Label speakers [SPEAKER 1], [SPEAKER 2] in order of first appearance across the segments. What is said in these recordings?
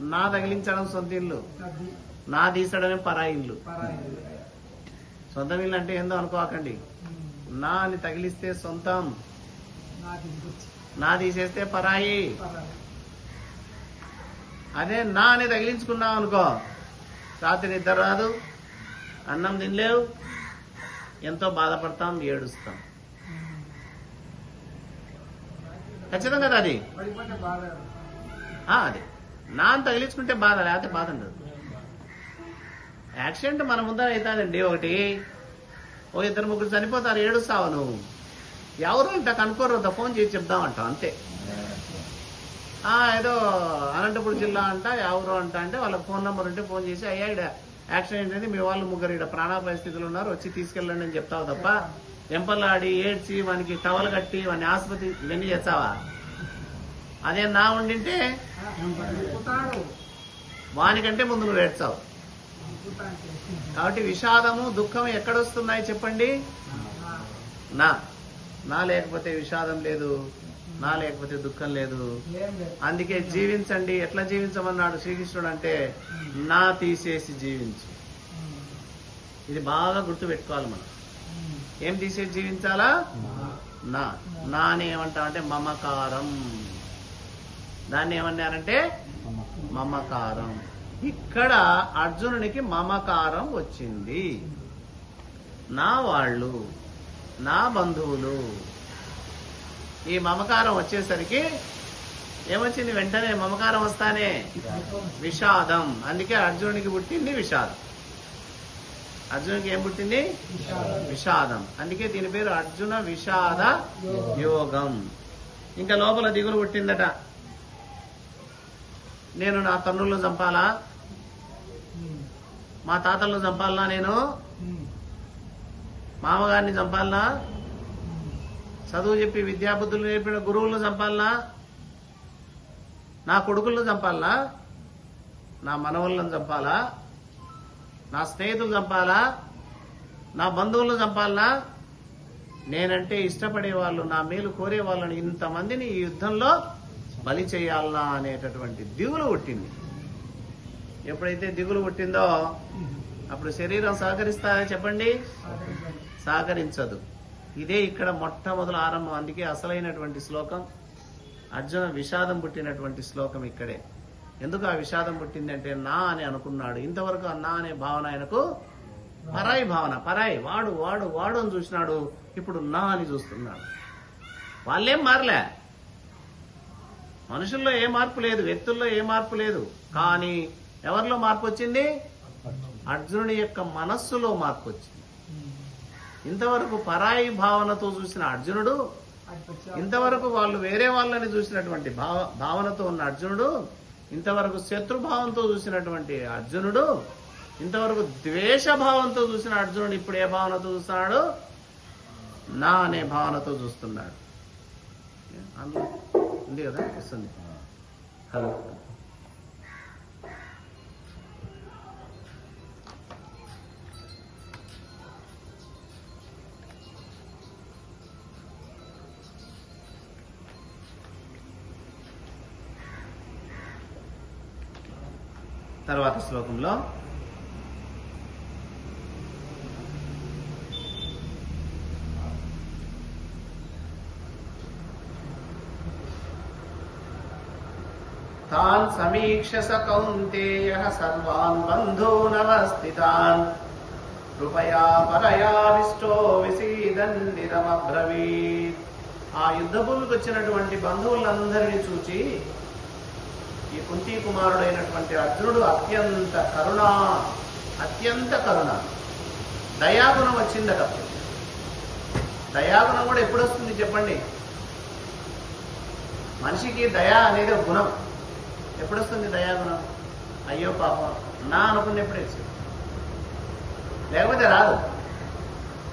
[SPEAKER 1] నా తగిలించడం సొంత ఇల్లు. నా తీసడమే పరాయి ఇల్లు సొంత ఇల్లు అంటే ఏందో అనుకోకండి. నా అని తగిలిస్తే సొంతం. నా తీసేస్తే పరాయి. అదే నా అని తగిలించుకున్నావు అనుకో. రాత్రి నిద్ర రాదు. అన్నం తినలేవు. ఎంతో బాధపడతాం ఏడుస్తాం. ఖచ్చితంగా కదా అది? అదే. నా అని తగిలించుకుంటే బాధ లేకపోతే బాధ ఉండదు. యాక్సిడెంట్ మన ముందర అవుతాదండి. ఒకటి ఓ ఇద్దరు ముగ్గురు చనిపోతారు ఏడుస్తావు నువ్వు ఎవరు అంట కనుక్కోరు అంత ఫోన్ చేసి చెప్దామంట అంతే. ఏదో అనంతపురం జిల్లా అంట ఎవరు అంట అంటే వాళ్ళకి ఫోన్ నెంబర్ ఉంటే ఫోన్ చేసి అయ్యా ఇక్కడ యాక్సిడెంట్ అయింది మీ వాళ్ళు ముగ్గురు ఇక్కడ ప్రాణ పరిస్థితులు ఉన్నారు వచ్చి తీసుకెళ్ళండి అని చెప్తావు తప్ప ఎంపలాడి ఏడ్చి వానికి టవల్ కట్టి వాని ఆసుపత్రి ఇవన్నీ చేస్తావా? అదే నా ఉండింటే వానికంటే ముందు నువ్వు ఏడ్చావు. కాబట్టి విషాదము దుఃఖం ఎక్కడొస్తున్నాయి చెప్పండి? నా. నా లేకపోతే విషాదం లేదు. నా లేకపోతే దుఃఖం లేదు. అందుకే జీవించండి. ఎట్లా జీవించమన్నాడు శ్రీకృష్ణుడు అంటే నా తీసేసి జీవించు. ఇది బాగా గుర్తు పెట్టుకోవాలి మనం. ఏం తీసేసి జీవించాలా? నా. నానేమంటా అంటే మమకారం. దాన్ని ఏమన్నారంటే మమకారం. ఇక్కడ అర్జునునికి మమకారం వచ్చింది. నా వాళ్ళు నా బంధువులు. ఈ మమకారం వచ్చేసరికి ఏమొచ్చింది? వెంటనే మమకారం వస్తానే? విషాదం. అందుకే అర్జునునికి పుట్టింది విషాదం. అర్జునుకి ఏం పుట్టింది? విషాదం. అందుకే దీని పేరు అర్జున విషాద యోగం. ఇంకా లోపల దిగులు పుట్టిందట. నేను నా తండ్రులను చంపాలా? మా తాతలను చంపాలనా నేను? మామగారిని చంపాలనా? చదువు చెప్పి విద్యాబుద్ధులు నేర్పిన గురువులను చంపాలనా? నా కొడుకులను చంపాలనా? నా మనవలను చంపాలా? నా స్నేహితులు చంపాలా? నా బంధువులను చంపాలనా? నేనంటే ఇష్టపడే వాళ్ళు నా మేలు కోరే వాళ్ళని ఇంతమందిని ఈ యుద్ధంలో బలి చేయాలనా అనేటటువంటి దిగులు పుట్టింది. ఎప్పుడైతే దిగులు పుట్టిందో అప్పుడు శరీరం సహకరిస్తారా చెప్పండి? సహకరించదు. ఇదే ఇక్కడ మొట్టమొదలు ఆరంభం. అందుకే అసలైనటువంటి శ్లోకం అర్జున విషాదం పుట్టినటువంటి శ్లోకం ఇక్కడే. ఎందుకు ఆ విషాదం పుట్టిందంటే నా అని అనుకున్నాడు. ఇంతవరకు ఆ నా అనే భావన ఆయనకు పరాయి భావన పరాయి. వాడు వాడు వాడు అని చూసినాడు. ఇప్పుడు నా అని చూస్తున్నాడు. వాళ్ళేం మారలే. మనుషుల్లో ఏ మార్పు లేదు వ్యక్తుల్లో ఏ మార్పు లేదు. కానీ ఎవరిలో మార్పు వచ్చింది? అర్జునుడి యొక్క మనస్సులో మార్పు వచ్చింది. ఇంతవరకు పరాయి భావనతో చూసిన అర్జునుడు ఇంతవరకు వాళ్ళు వేరే వాళ్ళని చూసినటువంటి భావ భావనతో ఉన్న అర్జునుడు ఇంతవరకు శత్రుభావంతో చూసినటువంటి అర్జునుడు ఇంతవరకు ద్వేష భావంతో చూసిన అర్జునుడు ఇప్పుడు ఏ భావనతో చూస్తున్నాడు? నా అనే భావనతో చూస్తున్నాడు. అందులో ఉంది కదా? వస్తుంది. హలో. తర్వాత శ్లోకంలో తాన్ సమీక్ష స కౌంతేయ సర్వాన్ బంధూనవస్థితాన్ కృపయా పరయావిష్టో విసీదండిరమబ్రవీత్ ఆ యుద్ధభూమికి వచ్చినటువంటి బంధువులందరినీ చూచి ఈ కుంతి కుమారుడైనటువంటి అర్జునుడు అత్యంత కరుణ అత్యంత కరుణ. దయాగుణం వచ్చిందట. దయాగుణం కూడా ఎప్పుడు వస్తుంది చెప్పండి? మనిషికి దయా అనేది గుణం. ఎప్పుడు వస్తుంది దయాగుణం? అయ్యో పాపం. నా అనుకున్నప్పుడే వచ్చింది? లేకపోతే రాదు.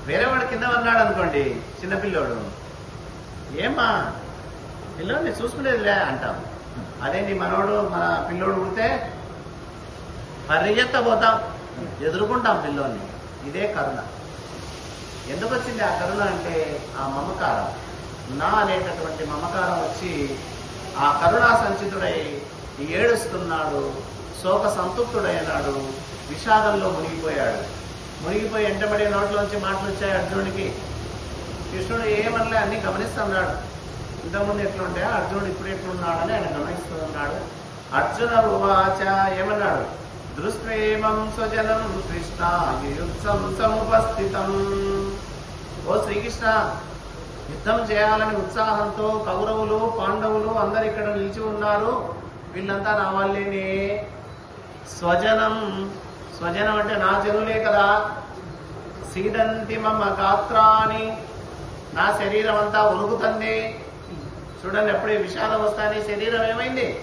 [SPEAKER 1] వేరే వాడు కింద ఉన్నాడు అనుకోండి చిన్నపిల్లోడు ఏమ్మా? పిల్లోడిని చూసుకునేదిలే అంటాం. అదే నీ మనోడు మన పిల్లోడు ఉడితే పరిగెత్త పోతాం ఎదుర్కొంటాం పిల్లోని ఇదే కరుణ. ఎందుకు వచ్చింది ఆ కరుణ అంటే ఆ మమకారం. నా అనేటటువంటి మమకారం వచ్చి ఆ కరుణా సంచితుడై ఏడుస్తున్నాడు. శోక సంతృప్తుడైనాడు. విషాదంలో మునిగిపోయాడు. మునిగిపోయి ఎంటబడి నోట్లోంచి మాటలు వచ్చాయి అర్జునుడికి. కృష్ణుడు ఏమనలే అన్ని గమనిస్తున్నాడు. ఇంతకుముందు ఎట్లుంటే అర్జునుడు ఇప్పుడు ఎట్లున్నాడని ఆయన గమనిస్తున్నాడు. అర్జున ఉవాచ ఏమన్నాడు? దృష్ట్వేమం స్వజనం కృష్ణ యుత్సం సముపస్థితం. ఓ శ్రీకృష్ణ యుద్ధం చేయాలని ఉత్సాహంతో కౌరవులు పాండవులు అందరు ఇక్కడ నిలిచి ఉన్నారు. వీళ్ళంతా నా వాళ్ళేనే. స్వజనం స్వజనం అంటే నా జనులే కదా. సీదంతి మమ్మ గాత్రాని. నా శరీరం అంతా ఉరుగుతుంది చూడండి ఎప్పుడే విషాదం వస్తానే శరీరం ఏమైంది?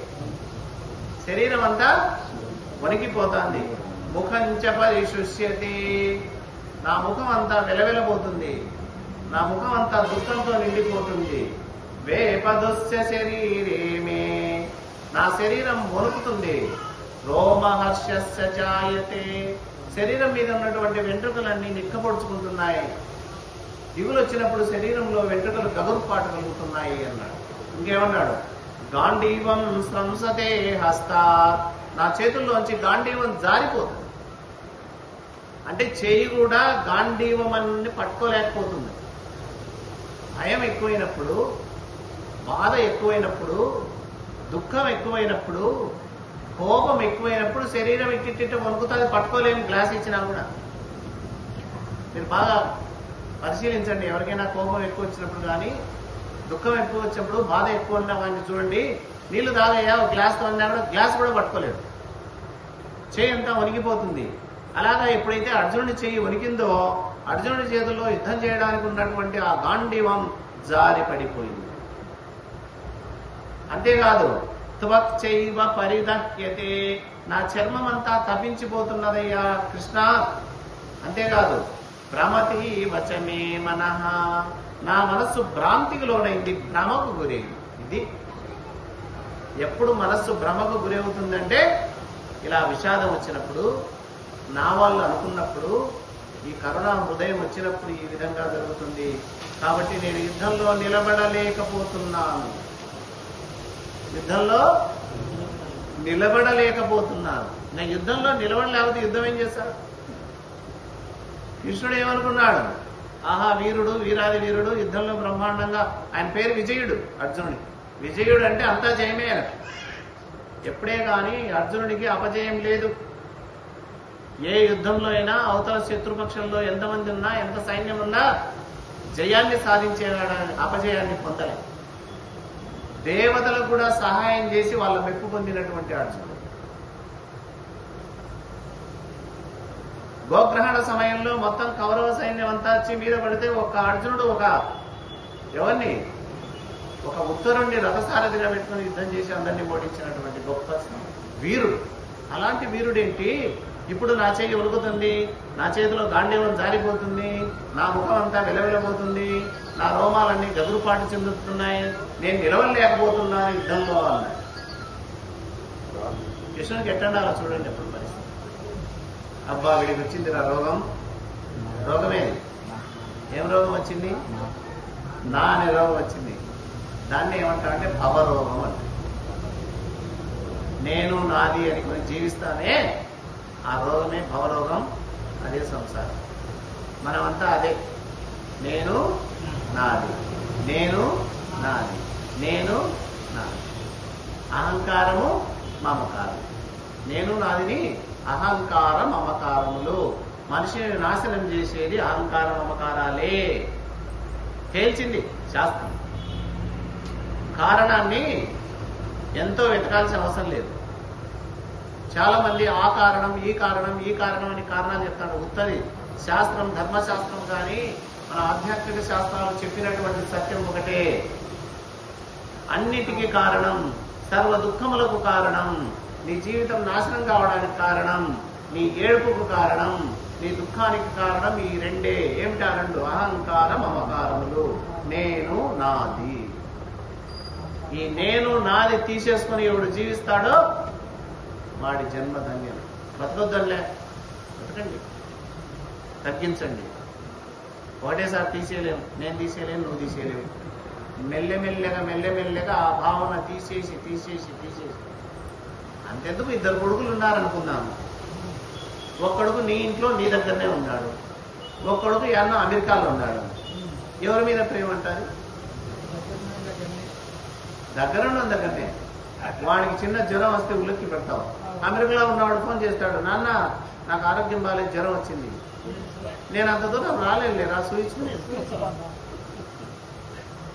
[SPEAKER 1] శరీరం అంతా వణికిపోతుంది. ముఖం పరిశుష్యతి నా ముఖం అంతా వెలవెలబోతుంది. నా ముఖం అంతా దుఃఖంతో నిండిపోతుంది. వేపదుస్య శరీరే నా శరీరం వణుకుతుంది రోమహర్షస్య జాయతే. శరీరం మీద ఉన్నటువంటి వెంట్రుకలన్నీ నిక్కపొడుచుకుంటున్నాయి దిగులు వచ్చినప్పుడు శరీరంలో వెంట్రుకలు గగురుపాటు కలుగుతున్నాయి అన్నాడు. ఇంకేమన్నాడు? గాంధీవం సంసతే హస్త. నా చేతుల్లోంచి గాంధీవం జారిపోతుంది. అంటే చేయి కూడా గాంధీవం అన్ని పట్టుకోలేకపోతుంది. భయం ఎక్కువైనప్పుడు బాధ ఎక్కువైనప్పుడు దుఃఖం ఎక్కువైనప్పుడు కోపం ఎక్కువైనప్పుడు శరీరం ఇట్టిట్ట వణుకుతుంది పట్టుకోలేము గ్లాస్ ఇచ్చినా కూడా. మీరు బాగా పరిశీలించండి ఎవరికైనా కోపం ఎక్కువ వచ్చినప్పుడు కానీ దుఃఖం ఎక్కువ వచ్చినప్పుడు బాధ ఎక్కువ ఉన్న వాడిని చూడండి నీళ్ళు తాగయ్యా ఒక గ్లాస్ తాగినా కూడా గ్లాస్ కూడా పట్టుకోలేడు. చేయి అంతా వణికిపోతుంది. అలాగా ఎప్పుడైతే అర్జునుడి చేయి వణికిందో అర్జునుడి చేతుల్లో యుద్ధం చేయడానికి ఉన్నటువంటి ఆ గాంధీవం జారి పడిపోయింది అంతేకాదు త్వక్చైవ పరిదహ్యతే నా చర్మం అంతా తప్పించిపోతున్నదయ్యా కృష్ణ. అంతేకాదు భ్రమతి వచమే మన. నా మనస్సు భ్రాంతికి లోనైంది భ్రమకు గురైంది. ఇది ఎప్పుడు మనస్సు భ్రమకు గురవుతుందంటే ఇలా విషాదం వచ్చినప్పుడు నా వాళ్ళు అనుకున్నప్పుడు ఈ కరుణ హృదయం వచ్చినప్పుడు ఈ విధంగా జరుగుతుంది. కాబట్టి నేను యుద్ధంలో నిలబడలేకపోతున్నాను. యుద్ధంలో నిలబడలేకపోతున్నాను నేను యుద్ధంలో నిలబడలేకపోతే యుద్ధం ఏం చేశారు? కృష్ణుడు ఏమనుకున్నాడు? ఆహా వీరుడు వీరాది వీరుడు యుద్ధంలో బ్రహ్మాండంగా. ఆయన పేరు విజయుడు అర్జునుడి. విజయుడు అంటే అంతా జయమే ఎప్పుడే కానీ అర్జునుడికి అపజయం లేదు. ఏ యుద్ధంలో అయినా అవతల శత్రుపక్షంలో ఎంతమంది ఉన్నా ఎంత సైన్యం ఉన్నా జయాన్ని సాధించేవాడు అపజయాన్ని పొందలేదు. దేవతలకు కూడా సహాయం చేసి వాళ్ళ మెప్పు పొందినటువంటి అర్జునుడు గోగ్రహణ సమయంలో మొత్తం కౌరవ సైన్యం అంతా వచ్చి మీద పడితే ఒక అర్జునుడు ఒక ఎవరిని? ఒక ఉత్తరుణ్ణి రథసారథిగా పెట్టుకుని యుద్ధం చేసి అందరినీ ఓడించినటువంటి గొప్ప వీరుడు. అలాంటి వీరుడేంటి? ఇప్పుడు నా చేయి ఉలుకుతుంది నా చేతిలో గాంధీవం జారిపోతుంది నా ముఖం అంతా వెలవెలబోతుంది నా రోమాలన్నీ గదురుపాటు చెందుతున్నాయి. నేను నిలవలేకపోతున్నాను యుద్ధంలో అన్నాడు కృష్ణుడికి ఎట్టండాలో చూడండి ఎప్పుడు పరిస్థితి. అబ్బా వీడికి వచ్చింది నా రోగం. రోగమే. ఏం రోగం వచ్చింది? నా అనే రోగం వచ్చింది. దాన్ని ఏమంటారంటే భవరోగం అంటే. నేను నాది అని కొని జీవిస్తానే ఆ రోగమే భవరోగం అదే సంసారం. మనమంతా అదే. నేను నాది. నేను నాది. నేను నాది. అహంకారము మమకారం. నేను నాదిని అహంకార మమకారములు. మనిషిని నాశనం చేసేది అహంకార మమకారాలే. తేల్చింది శాస్త్రం. కారణాన్ని ఎంతో వెతకాల్సిన అవసరం లేదు. చాలా మంది ఆ కారణం ఈ కారణం ఈ కారణం అని కారణాలు చెప్తాడు ఉత్తది. శాస్త్రం ధర్మశాస్త్రం కానీ మన ఆధ్యాత్మిక శాస్త్రాలు చెప్పినటువంటి సత్యం ఒకటే. అన్నిటికీ కారణం సర్వ దుఃఖములకు కారణం నీ జీవితం నాశనం కావడానికి కారణం నీ ఏడుపుకు కారణం నీ దుఃఖానికి కారణం ఈ రెండే. ఏమిటా రెండు? అహంకారం మమకారములు నేను నాది. ఈ నేను నాది తీసేసుకుని ఎవడు జీవిస్తాడో వాడి జన్మధన్యం. ధన్యం బతకండి. తగ్గించండి. ఒకటేసారి తీసేయలేము నేను తీసేయలేను నువ్వు తీసేయలేవు. మెల్లెమెల్లగా మెల్లెమెల్లగా ఆ భావన తీసేసి తీసేసి తీసేసి. అంతెందుకు? ఇద్దరు కొడుకులు ఉన్నారనుకున్నాను ఒక్కడుకు నీ ఇంట్లో నీ దగ్గరనే ఉన్నాడు. ఒక్కడుకు ఎన్నో అమెరికాలో ఉన్నాడు. ఎవరి మీద ప్రేమ అంటారు? దగ్గర ఉన్న దగ్గరనే. వాడికి చిన్న జ్వరం వస్తే ఉలిక్కి పెడతావు అమెరికాలో ఉన్నవాడు ఫోన్ చేస్తాడు నాన్న నాకు ఆరోగ్యం బాగాలేదు జ్వరం వచ్చింది. నేను అంత దూరం రాలేదు రా సూచించు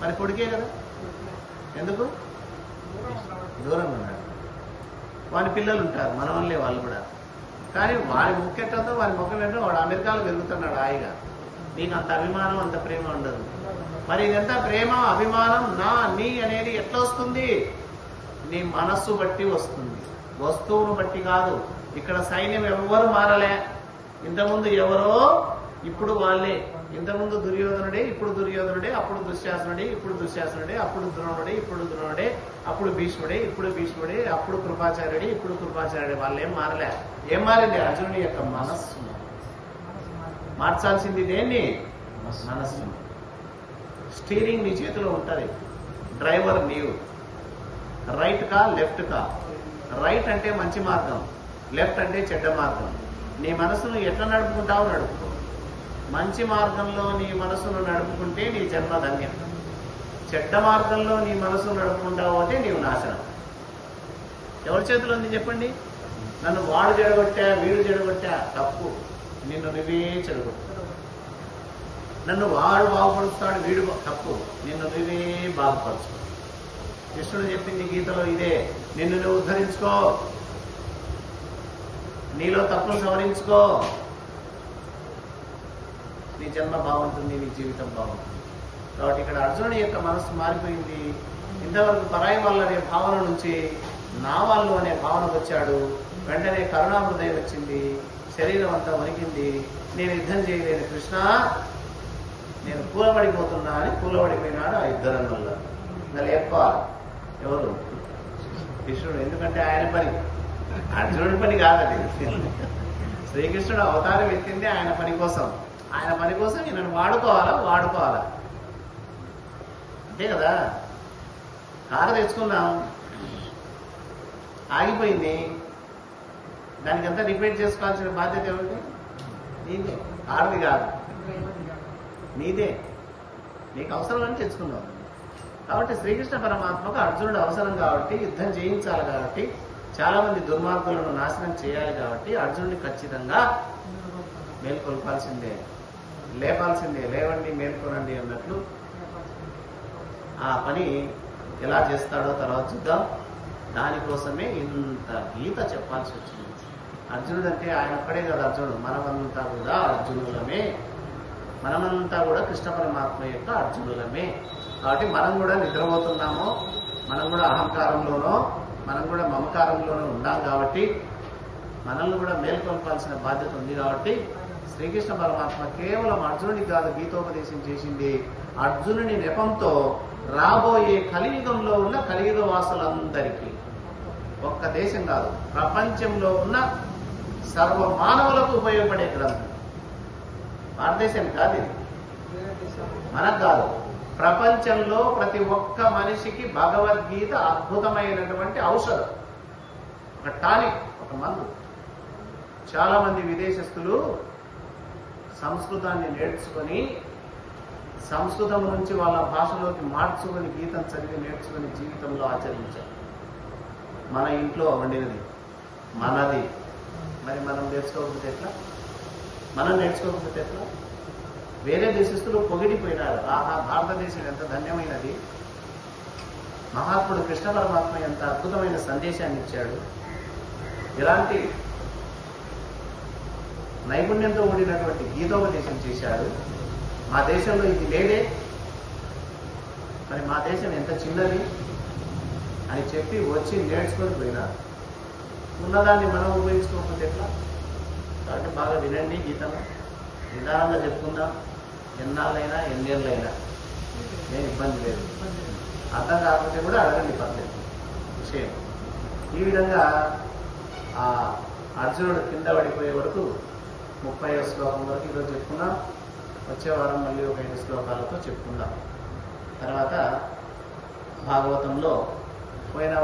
[SPEAKER 1] మరి కొడుకే కదా? ఎందుకు? దూరం ఉన్నాడు. వాని పిల్లలు ఉంటారు మన వాళ్ళు కూడా. కానీ వాడి ముఖ్యత్వంతో వాడి ముఖం ఏంటో వాడు అమెరికాలో పెరుగుతున్నాడు హాయిగా. నీకు అంత అభిమానం అంత ప్రేమ ఉండదు. మరి ఇదంతా ప్రేమ అభిమానం నా నీ అనేది ఎట్లా వస్తుంది? నీ మనస్సు బట్టి వస్తుంది. వస్తువును బట్టి కాదు. ఇక్కడ సైన్యం ఎవరు మారలే. ఇంతకుముందు ఎవరో ఇప్పుడు వాళ్ళే. ఇంతకుముందు దుర్యోధనుడే ఇప్పుడు దుర్యోధనుడే అప్పుడు దుశ్శాసనుడే ఇప్పుడు దుశ్శాసనుడే అప్పుడు ద్రోణుడే ఇప్పుడు ద్రోణుడే అప్పుడు భీష్ముడే ఇప్పుడు భీష్ముడే అప్పుడు కృపాచార్యుడే ఇప్పుడు కృపాచార్యుడే. వాళ్ళు ఏం మారలే. ఏం మారింది? అర్జునుడి యొక్క మనస్సు. మార్చాల్సింది దేన్ని? మనస్సు స్టీరింగ్ నీ చేతిలో ఉంటుంది. డ్రైవర్ నీవు. రైట్ కా లెఫ్ట్ కా? రైట్ అంటే మంచి మార్గం. లెఫ్ట్ అంటే చెడ్డ మార్గం. నీ మనసును ఎట్లా నడుపుకుంటావు నడుపుకో. మంచి మార్గంలో నీ మనసును నడుపుకుంటే నీ జన్మ ధన్యం. చెడ్డ మార్గంలో నీ మనసును నడుపుకుంటావు అంటే నీవు నాశనం. ఎవరి చేతిలో ఉంది చెప్పండి? నన్ను వాడు చెడగొట్టా వీడు చెడగొట్టా? తప్పు. నిన్ను నువ్వే చెడగొట్టు నన్ను వాడు బాగుపరుస్తాడు వీడు తప్పు. నిన్ను నువ్వే బాగుపరుచుకో కృష్ణుడు చెప్పింది గీతలో ఇదే. నిన్ను నువ్వు ఉద్ధరించుకో. నీలో తప్పులు సవరించుకో. నీ జన్మ బాగుంటుంది నీ జీవితం బాగుంటుంది. కాబట్టి ఇక్కడ అర్జునుడి యొక్క మనస్సు మారిపోయింది. ఇంతవరకు పరాయి వాళ్ళు అనే భావన నుంచి నా వాళ్ళు అనే భావనకు వచ్చాడు. వెంటనే కరుణాహృదయం వచ్చింది. శరీరం అంతా వణికింది. నేను యుద్ధం చేయలేను. కృష్ణ నేను కూలబడిపోతున్నా అని కూలబడిపోయినాడు ఆ ఇద్దరం వల్ల ఇంకా ఎక్కువ ఎవరు? కృష్ణుడు. ఎందుకంటే ఆయన పని. అర్జునుడి పని కాదది శ్రీకృష్ణుడు అవతారం ఎత్తింది ఆయన పని కోసం. ఆయన పని కోసం ఈయనను వాడుకోవాలా? వాడుకోవాలా? అంతే కదా? కారు తెచ్చుకున్నాం ఆగిపోయింది. దానికంతా రిపేర్ చేసుకోవాల్సిన బాధ్యత ఏమిటి నీదే. కారుది కాదు. నీదే. నీకు అవసరం అని తెచ్చుకున్నావు కాబట్టి శ్రీకృష్ణ పరమాత్మకు అర్జునుడు అవసరం కాబట్టి యుద్ధం చేయించాలి కాబట్టి చాలా మంది దుర్మార్గులను నాశనం చేయాలి కాబట్టి అర్జునుడిని ఖచ్చితంగా మేల్కొల్పాల్సిందే. లేపాల్సిందే. లేవండి మేల్కొనండి అన్నట్లు ఆ పని ఎలా చేస్తాడో తర్వాత చూద్దాం. దానికోసమే ఇంత గీత చెప్పాల్సి వచ్చింది. అర్జునుడు అంటే ఆయన ఒక్కడే కదా అర్జునుడు. మనమంతా కూడా అర్జునులమే. మనమంతా కూడా కృష్ణ పరమాత్మ యొక్క అర్జునులమే. కాబట్టి మనం కూడా నిద్రపోతున్నామో మనం కూడా అహంకారంలోనో మనం కూడా మమకారంలోనో ఉన్నాం కాబట్టి మనల్ని కూడా మేల్కొల్పాల్సిన బాధ్యత ఉంది కాబట్టి శ్రీకృష్ణ పరమాత్మ కేవలం అర్జునుడికి కాదు గీతోపదేశం చేసింది. అర్జునుని నెపంతో రాబోయే కలియుగంలో ఉన్న కలియుగ వాసులందరికీ ఒక్క దేశం కాదు ప్రపంచంలో ఉన్న సర్వ మానవులకు ఉపయోగపడే గ్రంథం. భారతదేశం కాదు ఇది. మనకు కాదు. ప్రపంచంలో ప్రతి ఒక్క మనిషికి భగవద్గీత అద్భుతమైనటువంటి ఔషధం. ఒక టానిక్ ఒక మందు. చాలా మంది విదేశస్తులు సంస్కృతాన్ని నేర్చుకొని సంస్కృతం నుంచి వాళ్ళ భాషలోకి మార్చుకొని గీతం చదివి నేర్చుకొని జీవితంలో ఆచరించారు. మన ఇంట్లో వండినది మనది. మరి మనం నేర్చుకోకపోతే ఎట్లా? మనం నేర్చుకోకపోతే ఎట్లా? వేరే దేశస్తులు పొగిడిపోయినారు. ఆహా భారతదేశం ఎంత ధన్యమైనది? మహాత్ముడు కృష్ణ పరమాత్మ ఎంత అద్భుతమైన సందేశాన్ని ఇచ్చాడు ఇలాంటి నైపుణ్యంతో కూడినటువంటి గీతోపదేశం చేశాడు. మా దేశంలో ఇది లేదే. మరి మా దేశం ఎంత చిన్నది అని చెప్పి వచ్చి నేర్చుకొని పోయినారు. ఉన్నదాన్ని మనం ఉపయోగించుకోకపోతే ఎట్లా? కాబట్టి బాగా వినండి గీతను. నిదానంగా చెప్పుకుందాం. ఎన్నాళ్ళైనా ఎన్నేళ్ళైనా ఏం ఇబ్బంది లేదు. అర్థం కాకపోతే కూడా అడగండి పర్లేదు. విషయం. ఈ విధంగా ఆ అర్జునుడు కింద పడిపోయే వరకు ముప్పై శ్లోకం వరకు ఈరోజు చెప్పుకున్నాం. వచ్చే వారం మళ్ళీ ఒక ఐదు శ్లోకాలతో చెప్పుకుందాం. తర్వాత భాగవతంలో పోయిన